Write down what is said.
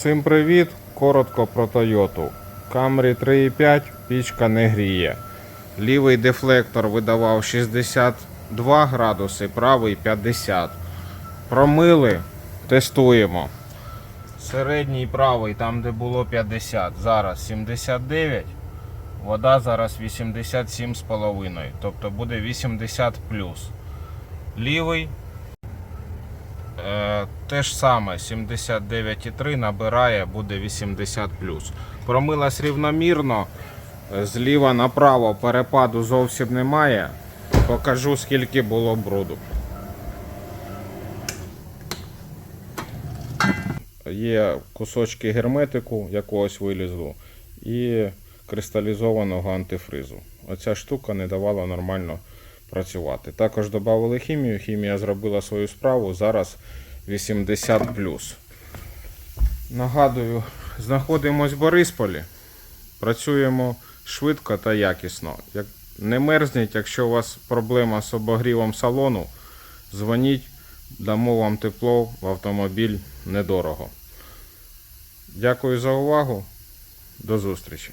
Всім привіт! Коротко про Toyota. Camry 3.5 пічка не гріє. Лівий дефлектор видавав 62 градуси, правий 50. Промили, тестуємо. Середній правий, там де було 50, зараз 79. Вода зараз 87,5, тобто буде 80 плюс. Лівий те ж саме 79,3 набирає, буде 80 Промилась рівномірно. Е, Зліва направо перепаду зовсім немає. Покажу скільки було бруду. Є кусочки герметику якогось вилізу і кристалізованого антифризу. Оця штука не давала нормально працювати. Також додали хімію. Хімія зробила свою справу. Зараз 80 Нагадую, знаходимось в Борисполі. Працюємо швидко та якісно. Не мерзніть, якщо у вас проблема з обогрівом салону, дзвоніть, дамо вам тепло в автомобіль недорого. Дякую за увагу. До зустрічі.